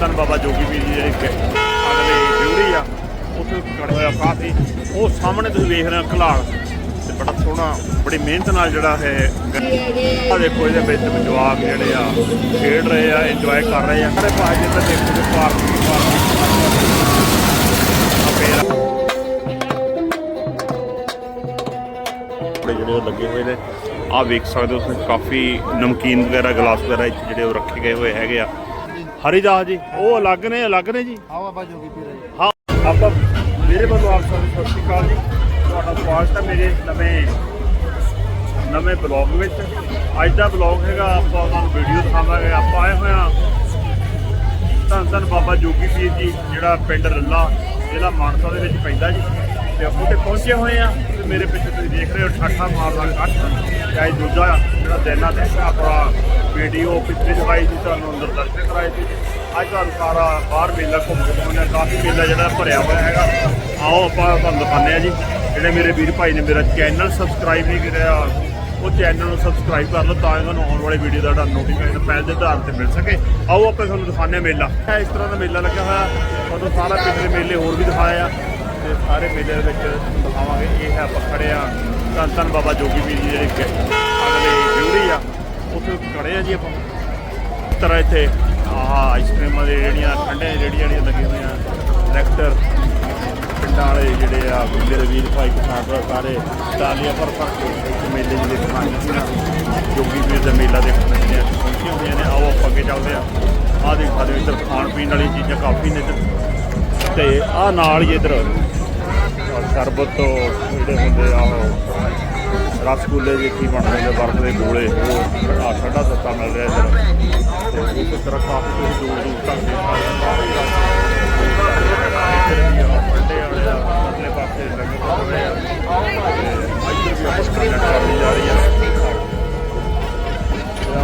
ਧੰਨ ਬਾਬਾ ਜੋਗੀ ਵੀਰ ਜੀ ਜਿਹੜੇ ਅਗਲੇ ਡਿਊਰੀ ਆ ਉੱਥੇ ਖੜਾ ਹੋਇਆ ਕਾਫੀ ਉਹ ਸਾਹਮਣੇ ਤੁਸੀਂ ਵੇਖ ਰਹੇ ਹੋ ਘਲਾਲ ਤੇ ਬੜਾ ਸੋਹਣਾ ਬੜੀ ਮਿਹਨਤ ਨਾਲ ਜਿਹੜਾ ਹੈ ਆ ਦੇਖੋ ਇਹਦੇ ਵਿੱਚ ਜਵਾਕ ਜਿਹੜੇ ਆ ਖੇਡ ਰਹੇ ਆ ਇੰਜੋਏ ਕਰ ਰਹੇ ਆ ਸਾਰੇ ਭਾਈ ਜੀ ਦੇਖੋ ਤੇ ਪਾਰਕ ਪਾਰਕ ਕੱਪੜੇ ਜਿਹੜੇ ਉਹ ਲੱਗੇ ਹੋਏ ਨੇ ਆਹ ਵੇਖ ਸਕਦੇ ਹੋ ਤੁਸੀਂ ਕਾਫੀ ਨਮਕੀਨ ਵਗੈਰਾ ਗਲਾਸ ਵਗੈਰਾ ਇੱਥੇ ਜਿਹੜੇ ਉਹ ਰੱਖੇ ਗਏ ਹੋਏ ਹੈਗੇ ਆ ਹਰੀਦਾਸ ਜੀ ਉਹ ਅਲੱਗ ਨੇ ਅਲੱਗ ਨੇ ਜੀ। ਆਓ ਬਾਬਾ ਜੋਗੀ ਪੀਰ ਜੀ। ਹਾਂ ਆਪਾਂ ਮੇਰੇ ਵੱਲੋਂ ਆਪ ਸਭ ਨੂੰ ਸਤਿ ਸ਼੍ਰੀ ਅਕਾਲ ਜੀ। ਤੁਹਾਡਾ ਸਵਾਗਤ ਹੈ ਮੇਰੇ ਨਵੇਂ ਨਵੇਂ ਬਲੌਗ ਵਿੱਚ। ਅੱਜ ਦਾ ਬਲੌਗ ਹੈਗਾ ਆਪਾਂ ਤੁਹਾਨੂੰ ਵੀਡੀਓ ਦਿਖਾਵਾਂਗੇ। ਆਪਾਂ ਆਏ ਹੋਏ ਹਾਂ ਧੰਨ ਧੰਨ ਬਾਬਾ ਜੋਗੀ ਪੀਰ ਜੀ ਜਿਹੜਾ ਪਿੰਡ ਰੱਲਾ ਜ਼ਿਲ੍ਹਾ ਮਾਨਸਾ ਦੇ ਵਿੱਚ ਪੈਂਦਾ ਜੀ। ਤੇ ਉੱਥੇ ਪਹੁੰਚੇ ਹੋਏ ਆ ਤੇ ਮੇਰੇ ਪਿੱਛੇ ਤੁਸੀਂ ਦੇਖ ਰਹੇ ਹੋ ਠਾਠਾ ਮਾਰਦਾ ਕੱਠ ਚਾਹੇ ਦੂਜਾ ਜਿਹੜਾ ਦਿਨਾਂ ਦੇ ਆਪਣਾ ਵੀਡੀਓ ਪਿੱਛੇ ਦਿਖਾਈ ਸੀ ਤੁਹਾਨੂੰ ਅੰਦਰ ਦਰਸ਼ਨ ਕਰਾਏ ਸੀ। ਅੱਜ ਤੁਹਾਨੂੰ ਸਾਰਾ ਬਾਹਰ ਮੇਲਾ ਘੁੰਮ ਕੇ ਪਹੁੰਚਿਆ ਕਾਫੀ ਮੇਲਾ ਜਿਹੜਾ ਭਰਿਆ ਹੋਇਆ ਹੈਗਾ। ਆਓ ਆਪਾਂ ਤੁਹਾਨੂੰ ਦਿਖਾਉਂਦੇ ਆ ਜੀ। ਜਿਹੜੇ ਮੇਰੇ ਵੀਰ ਭਾਈ ਨੇ ਮੇਰਾ ਚੈਨਲ ਸਬਸਕ੍ਰਾਈਬ ਨਹੀਂ ਕਰਿਆ ਉਹ ਚੈਨਲ ਨੂੰ ਸਬਸਕ੍ਰਾਈਬ ਕਰ ਲਓ ਤਾਂ ਕਿ ਤੁਹਾਨੂੰ ਆਉਣ ਵਾਲੇ ਵੀਡੀਓ ਦਾ ਜਿਹੜਾ ਨੋਟੀਫਿਕੇਸ਼ਨ ਪਹਿਲ ਦੇ ਆਧਾਰ ਤੇ ਮਿਲ ਸਕੇ। ਆਓ ਆਪਾਂ ਤੁਹਾਨੂੰ ਦਿਖਾਉਂਦੇ ਹਾਂ ਮੇਲਾ। ਇਹ ਇਸ ਤਰ੍ਹਾਂ ਦਾ ਮੇਲਾ ਲੱਗਿਆ ਹੋਇਆ। ਤੁਹਾਨੂੰ ਸਾਰਾ ਪਿਛਲੇ ਮੇਲੇ ਹੋਰ ਵੀ ਦਿਖਾਏ ਆ। ਤੇ ਸਾਰੇ ਮੇਲੇ ਦੇ ਵਿੱਚ ਦਿਖਾਵਾਂਗੇ। ਇਹ ਹੈ ਆਪਾਂ ਖੜੇ ਆ ਧੰਨ ਧੰਨ ਬਾਬਾ ਜੋਗੀ ਵੀਰ ਜੀ ਜਿਹੜੇ ਅਗਲੇ ਡਿਊਰੀ ਆ। ਉੱਥੇ ਖੜੇ ਆ ਜੀ ਆਪਾਂ। ਤਰ੍ਹਾਂ ਇੱਥੇ ਆਹ ਆਈਸਕ੍ਰੀਮਾਂ ਦੇ ਜਿਹੜੀਆਂ, ਠੰਡੇ ਜਿਹੜੀਆਂ ਜਿਹੜੀਆਂ ਲੱਗੀਆਂ ਹੋਈਆਂ ਲੈਕਟਰ ਪਿੰਡਾਂ ਵਾਲੇ ਜਿਹੜੇ ਆ ਮੇਰੇ ਵੀਰ ਭਾਈ ਕਿਸਾਨ ਸਾਰੇ ਟਾਲੀਆਂ ਪਰ ਪਰ ਮੇਲੇ ਜਿਹੜੇ ਦਿਖਾਉਂਦੇ ਸੀ ਨਾ ਜੋਗੀ ਵੀਰ ਦਾ ਮੇਲਾ ਦੇਖਣ ਜਿਹੜੇ ਪਹੁੰਚੇ ਹੋਏ ਨੇ। ਆਓ ਆਪਾਂ ਅੱਗੇ ਚੱਲਦੇ ਆ। ਆਹ ਦੇਖ ਸਕਦੇ ਇੱਧਰ ਖਾਣ ਪੀਣ ਵਾਲੀ ਚੀਜ਼ਾਂ ਕਾਫੀ ਨੇ ਇੱਧਰ। ਤੇ ਆਹ ਨਾਲ ਹੀ ਇੱਧਰ ਸ਼ਰਬਤ ਤੋਂ ਜਿਹੜੇ ਹੁੰਦੇ ਆ ਉਹ ਰਸਗੁੱਲੇ ਜਿਹੇ ਕੀ ਬਣਦੇ ਨੇ, ਬਰਫ ਦੇ ਗੋਲੇ ਉਹ ਆ ਠੰਡਾ ਸੱਤਾ ਮਿਲ ਰਿਹਾ ਇੱਧਰ। ਤੇ ਇਸ ਤਰ੍ਹਾਂ ਕਾਫੀ ਕੁਝ ਦੂਰ ਦੂਰ ਤੱਕ ਦੇ ਸਾਰੇ ਪਾਸੇ ਲੱਗੇ ਹੋਏ ਆ। ਤੇ ਆਈਸਕ੍ਰੀਮ ਖਾਣੀ ਜਾ ਰਹੀ ਹੈ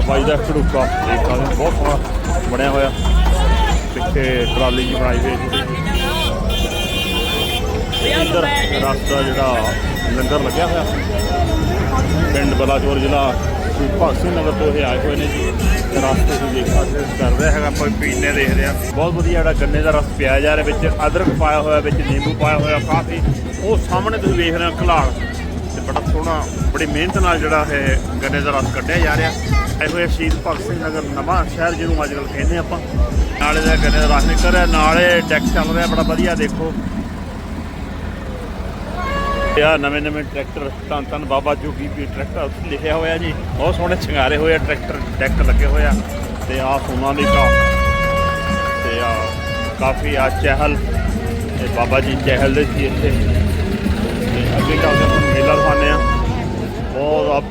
ਬਾਈ ਦਾ ਖੜੂਕਾ ਦੇਖ ਸਕਦੇ ਬਹੁਤ ਸੋਹਣਾ ਬਣਿਆ ਹੋਇਆ। ਪਿੱਛੇ ਟਰਾਲੀ ਜੀ ਬਣਾਈ ਹੋਈ ਹੈ ਇੱਧਰ ਰਸਤਾ ਜਿਹੜਾ ਲੰਗਰ ਲੱਗਿਆ ਹੋਇਆ। ਪਿੰਡ ਬਲਾਚੌਰ ਜ਼ਿਲ੍ਹਾ ਸ਼ਹੀਦ ਭਗਤ ਸਿੰਘ ਨਗਰ ਤੋਂ ਇਹ ਆਏ ਹੋਏ ਨੇ ਜੀ। ਰਸਤੇ ਤੋਂ ਦੇਖ ਸਕਦੇ ਕਰ ਰਿਹਾ ਹੈਗਾ, ਆਪਾਂ ਪੀਨੇ ਦੇਖਦੇ ਆ ਬਹੁਤ ਵਧੀਆ ਜਿਹੜਾ ਗੰਨੇ ਦਾ ਰਸ ਪਿਆ ਜਾ ਰਿਹਾ, ਵਿੱਚ ਅਦਰਕ ਪਾਇਆ ਹੋਇਆ, ਵਿੱਚ ਨਿੰਬੂ ਪਾਇਆ ਹੋਇਆ, ਕਾਫੀ ਉਹ ਸਾਹਮਣੇ ਤੁਸੀਂ ਵੇਖ ਰਹੇ ਹੋ ਘਲਾਲ ਤੇ ਬੜਾ ਸੋਹਣਾ, ਬੜੀ ਮਿਹਨਤ ਨਾਲ ਜਿਹੜਾ ਹੈ ਗੰਨੇ ਦਾ ਰਸ ਕੱਢਿਆ ਜਾ ਰਿਹਾ। ਆਏ ਹੋਏ ਸ਼ਹੀਦ ਭਗਤ ਸਿੰਘ ਨਗਰ, ਨਵਾਂ ਸ਼ਹਿਰ ਜਿਹਨੂੰ ਅੱਜ ਕੱਲ੍ਹ ਕਹਿੰਦੇ ਆਪਾਂ। ਨਾਲੇ ਦਾ ਗੰਨੇ ਦਾ ਰਸ ਨਿਕਲ ਰਿਹਾ, ਨਾਲੇ ਡੈਕ ਚੱਲ ਰਿਹਾ, ਬੜਾ ਵਧੀਆ, ਦੇਖੋ। ਆ ਨਵੇਂ ਨਵੇਂ ਟਰੈਕਟਰ, ਧੰਨ ਧੰਨ ਬਾਬਾ ਜੋਗੀ ਵੀ ਟਰੈਕਟਰ ਲਿਖਿਆ ਹੋਇਆ ਜੀ। ਬਹੁਤ ਸੋਹਣੇ ਸ਼ਿੰਗਾਰੇ ਹੋਏ ਆ ਟਰੈਕਟਰ ਡੈਕ ਲੱਗੇ ਹੋਏ ਆ। ਤੇ ਆ ਸੋਨਾਲੀਕਾ ਤੇ ਆ ਕਾਫੀ ਆ ਚਹਿਲ। ਤੇ ਬਾਬਾ ਜੀ ਚਹਿਲ ਦੇ ਸੀ ਇੱਥੇ। ਤੇ ਅੱਗੇ ਚੱਲਦੇ ਹਾਂ ਮੇਲਾ ਦਿਖਾਉਂਦੇ ਆ ਬਹੁਤ ਆ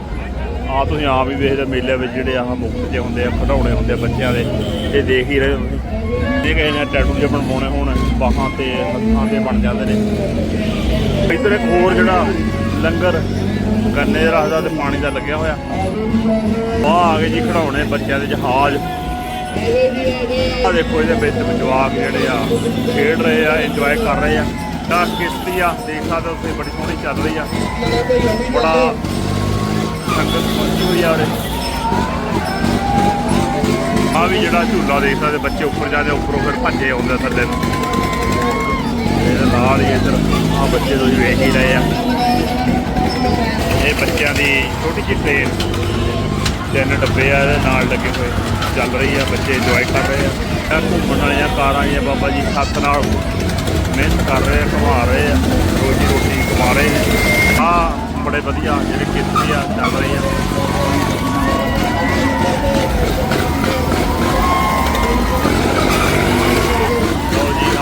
ਆ ਤੁਸੀਂ ਆਪ ਹੀ ਵੇਖਦੇ ਮੇਲੇ ਵਿੱਚ ਜਿਹੜੇ ਆਹ ਮੁਕਤ ਜਿਹੇ ਹੁੰਦੇ ਆ, ਖਿਡੌਣੇ ਹੁੰਦੇ ਆ ਬੱਚਿਆਂ ਦੇ। ਇਹ ਦੇਖ ਹੀ ਰਹੇ ਹੋ ਤੁਸੀਂ। ਇਹ ਕਿਸੇ ਨੇ ਟੈਟੂ ਜਿਹੇ ਬਣਵਾਉਣੇ ਹੋਣ, ਬਾਹਾਂ ਤੇ ਹੱਥਾਂ ਤੇ ਬਣ ਜਾਂਦੇ ਨੇ। ਇੱਧਰ ਇੱਕ ਹੋਰ ਜਿਹੜਾ ਲੰਗਰ ਗੰਨੇ ਦਾ ਰਸਦਾ ਤੇ ਪਾਣੀ ਦਾ ਲੱਗਿਆ ਹੋਇਆ। ਆ ਆ ਗਏ ਜੀ ਖਿਡੌਣੇ ਬੱਚਿਆਂ ਦੇ ਜਹਾਜ਼। ਆ ਦੇਖੋ ਇਹਦੇ ਵਿੱਚ ਜਵਾਕ ਜਿਹੜੇ ਆ, ਖੇਡ ਰਹੇ ਆ ਇੰਜੋਏ ਕਰ ਰਹੇ ਆ। ਤਾਂ ਕਿਸ਼ਤੀ ਆ, ਦੇਖ ਸਕਦੇ ਉੱਥੇ ਬੜੀ ਸੋਹਣੀ ਚੱਲ ਰਹੀ ਆ। ਬੜਾ ਸੰਗਤ ਪਹੁੰਚੀ ਹੋਈ ਆ ਉਰੇ। ਆ ਵੀ ਜਿਹੜਾ ਝੂਲਾ ਦੇਖ ਸਕਦੇ ਬੱਚੇ ਉੱਪਰ ਜਾਂਦੇ, ਉੱਪਰੋਂ ਫਿਰ ਭੱਜੇ ਆਉਂਦੇ ਥੱਲੇ ਨੂੰ। ਇਹਦੇ ਨਾਲ ਹੀ ਇੱਧਰ ਆ ਬੱਚੇ ਤੁਸੀਂ ਵੇਖ ਹੀ ਰਹੇ ਆ। ਇਹ ਬੱਚਿਆਂ ਦੀ ਛੋਟੀ ਜਿਹੀ ਟ੍ਰੇਨ ਤਿੰਨ ਡੱਬੇ ਆ, ਇਹਦੇ ਨਾਲ ਲੱਗੇ ਹੋਏ। ਚੱਲ ਰਹੀ ਆ, ਬੱਚੇ ਇੰਜੋਏ ਕਰ ਰਹੇ ਆ। ਇਹ ਘੁੰਮਣ ਵਾਲੀਆਂ ਕਾਰਾਂ ਹੀ ਆ ਬਾਬਾ ਜੀ, ਹੱਥ ਨਾਲ ਮਿਹਨਤ ਕਰ ਰਹੇ ਆ ਘੁਮਾ ਰਹੇ ਆ। ਰੋਜੀ ਰੋਟੀ ਕਮਾ ਰਹੇ ਆ। ਆ ਬੜੇ ਵਧੀਆ ਜਿਹੜੇ ਕਿਸ਼ਤੀ ਆ, ਚੱਲ ਰਹੀ ਆ।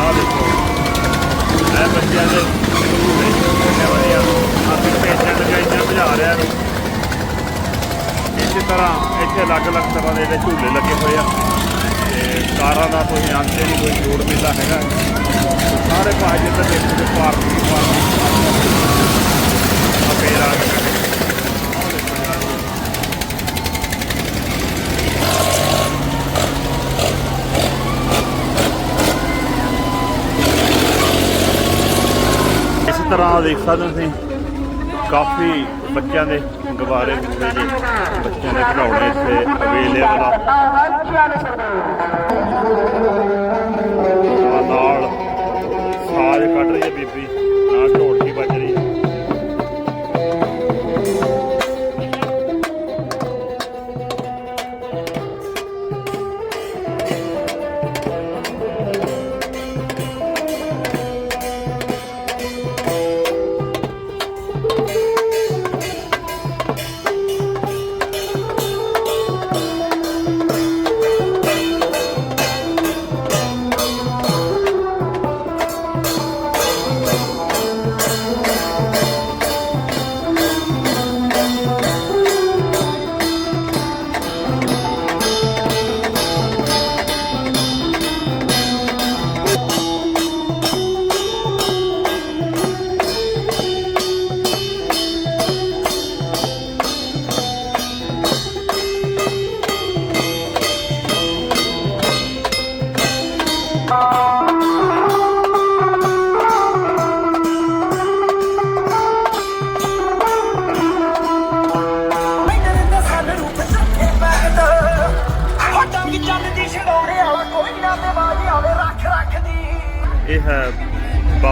ਲਓ ਦੇਖੋ ਇਹ ਬੱਚਿਆਂ ਦੇ ਝੂਲੇ ਕਿੰਨੇ ਵਧੀਆ ਆਪੇ ਪੇਸ਼ੈਂਟ ਗਾਈਆਂ ਭਜਾ ਰਿਹਾ ਨੂੰ ਇਸੇ ਤਰ੍ਹਾਂ ਇੱਥੇ ਅਲੱਗ-ਅਲੱਗ ਤਰ੍ਹਾਂ ਦੇ ਜਿਹੜੇ ਝੂਲੇ ਲੱਗੇ ਹੋਏ ਆ ਤੇ ਕਾਰਾਂ ਦਾ ਕੋਈ ਅੰਤ ਨਹੀਂ ਕੋਈ ਜੋੜ ਮੇਲਾ ਹੈਗਾ ਸਾਰੇ ਭਾਜ ਇੱਧਰ ਦੇਖੋ ਤੇ ਪਾਰਕ ਪਾਰਕ ਆ ਫੇਰ ਆ ਗਏ ਇਸ ਦੇਖ ਸਕਦੇ ਤੁਸੀਂ, ਕਾਫੀ ਬੱਚਿਆਂ ਦੇ ਗੁਬਾਰੇ ਹੁੰਦੇ ਜੀ ਬੱਚਿਆਂ ਦੇ ਖਿਡੌਣੇ ਇੱਥੇ ਅਵੇਲੇਬਲ ਆ।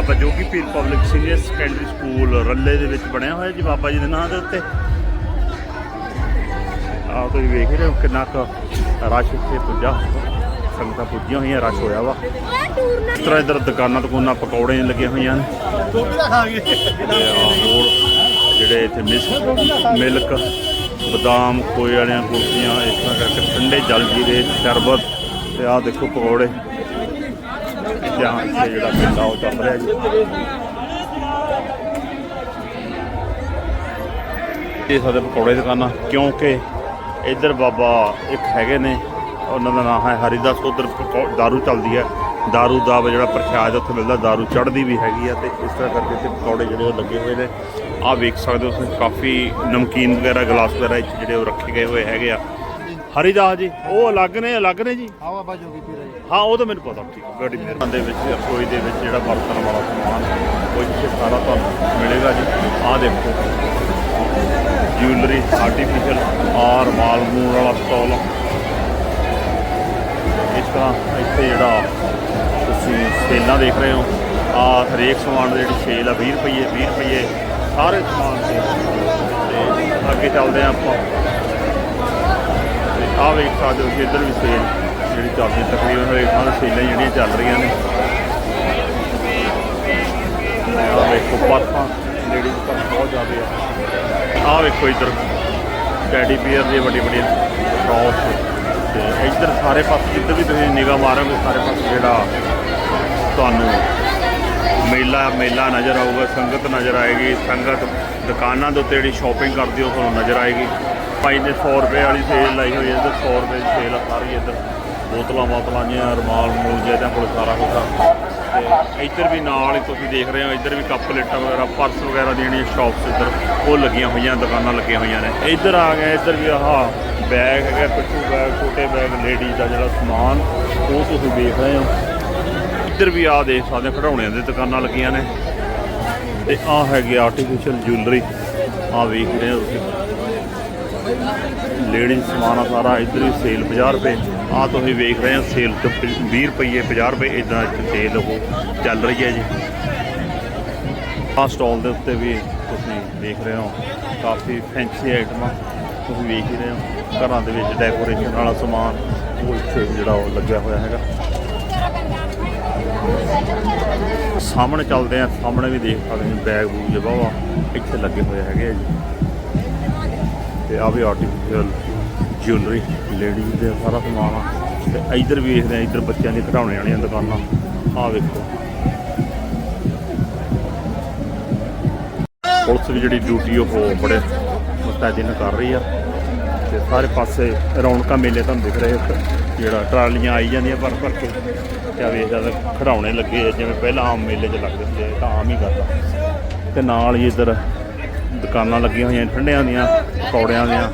Baba Jogi Pir public senior secondary school Ralle ਦੇ ਵਿੱਚ ਬਣਿਆ ਹੋਇਆ ਜੀ ਬਾਬਾ ਜੀ ਦੇ ਨਾਂ ਦੇ ਉੱਤੇ। ਆਹ ਤੁਸੀਂ ਵੇਖ ਰਹੇ ਹੋ ਕਿੰਨਾ ਕੁ ਰਸ਼ ਇੱਥੇ ਪੁੱਜਾ। ਸੰਗਤਾਂ ਪੁੱਜੀਆਂ ਹੋਈਆਂ, ਰਸ਼ ਹੋਇਆ ਵਾ। ਇਸ ਤਰ੍ਹਾਂ ਇੱਧਰ ਦੁਕਾਨਾਂ ਦੁਕਾਨਾਂ ਪਕੌੜੇ ਲੱਗੀਆਂ ਹੋਈਆਂ ਨੇ। ਹੋਰ ਜਿਹੜੇ ਇੱਥੇ ਮਿਸ ਮਿਲਕ, ਬਦਾਮ, ਖੋਏ ਵਾਲੀਆਂ ਕੁਲਫੀਆਂ, ਇਸ ਤਰ੍ਹਾਂ ਕਰਕੇ ਠੰਡੇ ਜਲ ਜੀਰੇ, ਸ਼ਰਬਤ, ਤੇ ਆਹ ਦੇਖੋ ਪਕੌੜੇ। ਜਾਂ ਇੱਥੇ ਜਿਹੜਾ ਮੇਲਾ ਉਹ ਚੱਲ ਰਿਹਾ ਜੀ ਇਹ ਸਾਡੇ ਪਕੌੜੇ ਦੀ ਦੁਕਾਨਾਂ ਕਿਉਂਕਿ ਇੱਧਰ ਬਾਬਾ ਇੱਕ ਹੈਗੇ ਨੇ ਉਹਨਾਂ ਦਾ ਨਾਮ ਹੈ ਹਰੀਦਾਸ ਉਧਰ दारू ਚੱਲਦੀ ਹੈ दारू ਦਾ ਜਿਹੜਾ ਪ੍ਰਸ਼ਾਦ ਉੱਥੇ ਮਿਲਦਾ दारू ਚੜ੍ਹਦੀ ਵੀ ਹੈਗੀ ਆ ਤੇ ਇਸ ਤਰ੍ਹਾਂ ਕਰਕੇ ਇੱਥੇ ਪਕੌੜੇ ਜਿਹੜੇ ਉਹ ਲੱਗੇ ਹੋਏ ਨੇ ਆਹ ਵੇਖ ਸਕਦੇ ਹੋ ਤੁਸੀਂ ਕਾਫੀ ਨਮਕੀਨ ਵਗੈਰਾ ਗਲਾਸ ਵਗੈਰਾ ਇੱਥੇ ਜਿਹੜੇ ਉਹ ਰੱਖੇ ਗਏ ਹੋਏ ਹੈਗੇ ਆ ਹਰੀਦਾਸ ਜੀ ਉਹ ਅਲੱਗ ਨੇ ਅਲੱਗ ਨੇ ਜੀ? ਆਵਾ ਬਾਬਾ ਜੋਗੀ ਪੀਰ ਜੀ। ਹਾਂ ਉਹ ਤਾਂ ਮੈਨੂੰ ਪਤਾ ਠੀਕ ਹੈ। ਬੜੀ ਮਿਹਰਬਾਨੀ ਦੇ ਵਿੱਚ ਰਸੋਈ ਦੇ ਵਿੱਚ ਜਿਹੜਾ ਬਰਤਨ ਵਾਲਾ ਸਮਾਨ ਉਹ ਇੱਥੇ ਸਾਰਾ ਤੁਹਾਨੂੰ ਮਿਲੇਗਾ ਜੀ। ਆਹ ਦੇਖੋ। ਜਿਊਲਰੀ ਆਰਟੀਫੀਸ਼ੀਅਲ ਆਰ ਮਾਲ ਮੂਲ ਵਾਲਾ ਸਟਾਲ ਇਸ ਤਰ੍ਹਾਂ ਇੱਥੇ ਜਿਹੜਾ ਤੁਸੀਂ ਸੇਲਾਂ ਦੇਖ ਰਹੇ ਹੋ। ਆ ਹਰੇਕ ਸਮਾਨ ਦੀ ਜਿਹੜੀ ਸੇਲ ਆ 20 ਰੁਪਏ 20 ਰੁਪਏ ਸਾਰੇ ਸਮਾਨ ਤੇ। ਅੱਗੇ ਚੱਲਦੇ ਆ ਆਪਾਂ। ਆਹ ਵੇਖ ਸਕਦੇ ਹੋ ਕਿ ਇੱਧਰ ਵੀ ਸੇਲ ਜਿਹੜੀ ਚੱਲਦੀ ਤਕਰੀਬਨ ਹਰੇਕ ਥਾਂ ਸੇਲਾਂ ਜਿਹੜੀਆਂ ਚੱਲ ਰਹੀਆਂ ਨੇ। ਆਹ ਵੇਖੋ ਪਰਸਾਂ ਲੇਡੀਜ਼ ਪਰ ਬਹੁਤ ਜ਼ਿਆਦਾ ਆ। ਆਹ ਵੇਖੋ ਇੱਧਰ ਟੈਡੀ ਬੀਅਰ ਦੀ ਵੱਡੀ ਵੱਡੀ ਸ਼ੌਪ ਤੇ ਇੱਧਰ ਸਾਰੇ ਪਾਸੇ, ਜਿੱਧਰ ਵੀ ਤੁਸੀਂ ਨਿਗਾਹ ਮਾਰੋਗੇ, ਸਾਰੇ ਪਾਸੇ ਜਿਹੜਾ ਤੁਹਾਨੂੰ ਮੇਲਾ ਮੇਲਾ ਨਜ਼ਰ ਆਊਗਾ, ਸੰਗਤ ਨਜ਼ਰ ਆਏਗੀ, ਸੰਗਤ ਦੁਕਾਨਾਂ ਦੇ ਉੱਤੇ ਜਿਹੜੀ ਸ਼ਾਪਿੰਗ ਕਰਦੀ ਉਹ ਤੁਹਾਨੂੰ ਨਜ਼ਰ ਆਏਗੀ। ਭਾਈ ਨੇ 100 ਰੁਪਏ ਵਾਲੀ ਸੇਲ ਲਾਈ ਹੋਈ ਹੈ ਇੱਧਰ 100 ਰੁਪਏ ਦੀ ਸੇਲ ਆ ਸਾਰੀ ਇੱਧਰ। ਬੋਤਲਾਂ ਬੋਤਲਾਂ ਜਿਹੀਆਂ, ਰਮਾਲ ਮੂਲ ਜਿਹੇ ਇਹਦੇ ਕੋਲ ਸਾਰਾ ਕੁਝ ਆ। ਤੇ ਇੱਧਰ ਵੀ ਨਾਲ ਹੀ ਤੁਸੀਂ ਦੇਖ ਰਹੇ ਹੋ, ਇੱਧਰ ਵੀ ਕੱਪ ਪਲੇਟਾਂ ਵਗੈਰਾ, ਪਰਸ ਵਗੈਰਾ ਦੀਆਂ ਜਿਹੜੀਆਂ ਸ਼ਾਪਸ ਇੱਧਰ, ਉਹ ਲੱਗੀਆਂ ਹੋਈਆਂ, ਦੁਕਾਨਾਂ ਲੱਗੀਆਂ ਹੋਈਆਂ ਨੇ। ਇੱਧਰ ਆ ਗਏ, ਇੱਧਰ ਵੀ ਆਹ ਬੈਗ ਹੈਗਾ ਪਿੱਠੂ ਬੈਗ ਛੋਟੇ ਬੈਗ ਲੇਡੀਜ਼ ਦਾ ਜਿਹੜਾ ਸਮਾਨ, ਉਹ ਤੁਸੀਂ ਦੇਖ ਰਹੇ ਹੋ। ਇੱਧਰ ਵੀ ਆ ਦੇਖ ਸਕਦੇ ਹੋ, ਖਿਡੌਣਿਆਂ ਦੀ ਦੁਕਾਨਾਂ ਲੱਗੀਆਂ ਨੇ। ਤੇ ਆ ਹੈਗੀ ਆਰਟੀਫੀਸ਼ੀਅਲ ਜੁਐਲਰੀ ਆ ਵੇਖ ਰਹੇ ਹੋ ਤੁਸੀਂ। ਲੇਡੀ ਸਮਾਨ ਆ ਸਾਰਾ, ਇੱਧਰ ਵੀ ਸੇਲ 50 ਰੁਪਏ। ਆ ਤੁਸੀਂ ਵੇਖ ਰਹੇ ਹੋ ਸੇਲ ਤੇ 20 ਰੁਪਏ 50 ਰੁਪਏ ਇਦਾਂ ਸੇਲ ਉਹ ਚੱਲ ਰਹੀ ਹੈ ਜੀ। ਆ ਸਟਾਲ ਦੇ ਉੱਤੇ ਵੀ ਤੁਸੀਂ ਵੇਖ ਰਹੇ ਹੋ, ਕਾਫੀ ਫੈਂਸੀ ਆਈਟਮਾਂ ਤੁਸੀਂ ਵੇਖ ਹੀ ਰਹੇ ਹੋ, ਘਰਾਂ ਦੇ ਵਿੱਚ ਡੈਕੋਰੇਸ਼ਨ ਵਾਲਾ ਸਮਾਨ, ਉਹ ਇੱਥੇ ਜਿਹੜਾ ਉਹ ਲੱਗਿਆ ਹੋਇਆ ਹੈਗਾ। ਸਾਹਮਣੇ ਚੱਲਦੇ ਆ, ਸਾਹਮਣੇ ਵੀ ਦੇਖ ਸਕਦੇ ਹੋ ਬੈਗ ਬੂਗ ਜਿਹਾ ਵਾ ਇੱਥੇ ਲੱਗੇ ਹੋਏ ਹੈਗੇ ਆ ਜੀ। ਤੇ ਆ ਵੀ ਆਰਟੀਫੀਸ਼ੀਅਲ ਜਿਊਲਰੀ ਲੇਡੀਜ਼ ਦੇ ਸਾਰਾ ਸਮਾਨ ਆ। ਤੇ ਇੱਧਰ ਵੀ ਵੇਖਦੇ ਆ, ਇੱਧਰ ਬੱਚਿਆਂ ਦੀ ਖਿਡੌਣੇ ਵਾਲੀਆਂ ਦੁਕਾਨਾਂ। ਆ ਵੇਖੋ। ਪੁਲਿਸ ਵੀ ਜਿਹੜੀ ਡਿਊਟੀ ਉਹ ਬੜੇ ਮੁਸਤੈਦੀ ਨਾਲ ਕਰ ਰਹੀ ਆ। ਤੇ ਸਾਰੇ ਪਾਸੇ ਰੌਣਕਾਂ ਮੇਲੇ ਤੁਹਾਨੂੰ ਦਿਖ ਰਹੇ ਆ। ਜਿਹੜਾ ਟਰਾਲੀਆਂ ਆਈ ਜਾਂਦੀਆਂ ਭਰ ਭਰ ਕੇ। ਤੇ ਆ ਜਦ ਖਿਡੌਣੇ ਲੱਗੇ ਜਿਵੇਂ ਪਹਿਲਾਂ ਆਮ ਮੇਲੇ 'ਚ ਲੱਗਦੇ ਹੁੰਦੇ ਤਾਂ ਆਮ ਹੀ ਕਰਦਾ। ਤੇ ਨਾਲ ਹੀ ਇੱਧਰ ਦੁਕਾਨਾਂ ਲੱਗੀਆਂ ਹੋਈਆਂ ਠੰਡਿਆਂ ਦੀਆਂ, ਪਕੌੜਿਆਂ ਦੀਆਂ,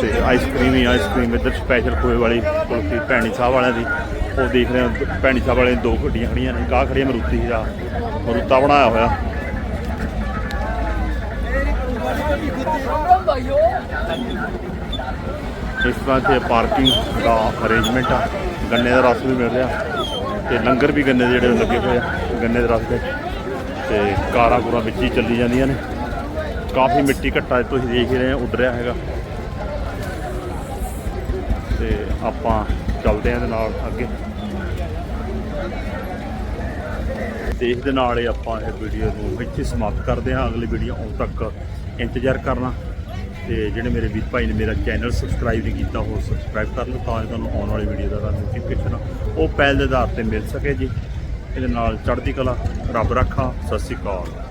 ਤੇ ਆਈਸਕ੍ਰੀਮ ਹੀ ਆਈਸਕ੍ਰੀਮ ਇੱਧਰ ਸਪੈਸ਼ਲ ਖੋਏ ਵਾਲੀ ਕੁਲਫੀ ਭੈਣੀ ਸਾਹਿਬ ਵਾਲਿਆਂ ਦੀ, ਉਹ ਦੇਖ ਰਹੇ ਹੋ, ਭੈਣੀ ਸਾਹਿਬ ਵਾਲੇ ਦੀਆਂ ਦੋ ਗੱਡੀਆਂ ਖੜੀਆਂ ਨੇ ਗਾਹ ਖੜੀਆਂ ਮਰੂਤੀ ਦਾ ਮਰੂਤਾ ਬਣਾਇਆ ਹੋਇਆ। ਇਸ ਤਰ੍ਹਾਂ ਤੇ ਪਾਰਕਿੰਗ ਦਾ ਅਰੇਂਜਮੈਂਟ ਆ, ਗੰਨੇ ਦਾ ਰਸ ਵੀ ਮਿਲ ਰਿਹਾ। ਤੇ ਲੰਗਰ ਵੀ ਗੰਨੇ ਦੇ ਜਿਹੜੇ ਲੱਗੇ ਹੋਏ ਆ, ਗੰਨੇ ਦੇ ਰਸ ਦੇ। ਤੇ ਕਾਰਾਂ ਕੂਰਾਂ ਵਿੱਚ ਹੀ ਚੱਲੀ ਜਾਂਦੀਆਂ ਨੇ। ਕਾਫੀ ਮਿੱਟੀ ਘੱਟਾ ਤੁਸੀਂ ਦੇਖ ਹੀ ਰਹੇ ਹੋ ਉੱਡ ਹੈਗਾ। ਤੇ ਆਪਾਂ ਚੱਲਦੇ ਆਂ ਇਹਦੇ ਨਾਲ ਅੱਗੇ। ਦੇਖ ਦੇ ਨਾਲ ਹੀ ਆਪਾਂ ਇਹ ਵੀਡੀਓ ਨੂੰ ਇੱਥੇ ਸਮਾਪਤ ਕਰਦੇ ਹਾਂ। ਅਗਲੀ ਵੀਡੀਓ ਆਉਣ ਤੱਕ ਇੰਤਜ਼ਾਰ ਕਰਨਾ। ਤੇ ਜਿਹੜੇ ਮੇਰੇ ਵੀਰ ਭਾਈ ਨੇ ਮੇਰਾ ਚੈਨਲ ਸਬਸਕ੍ਰਾਈਬ ਨਹੀਂ ਕੀਤਾ ਉਹ ਸਬਸਕ੍ਰਾਈਬ ਕਰ ਲਓ ਤਾਂ ਜੋ ਤੁਹਾਨੂੰ ਆਉਣ ਵਾਲੀ ਵੀਡੀਓ ਦਾ ਨੋਟੀਫਿਕੇਸ਼ਨ ਉਹ ਪਹਿਲ ਦੇ ਆਧਾਰ ਤੇ ਮਿਲ ਸਕੇ ਜੀ। ਇਹਦੇ ਨਾਲ ਚੜ੍ਹਦੀ ਕਲਾ, ਰੱਬ ਰੱਖਾ, ਸਤਿ ਸ਼੍ਰੀ ਅਕਾਲ।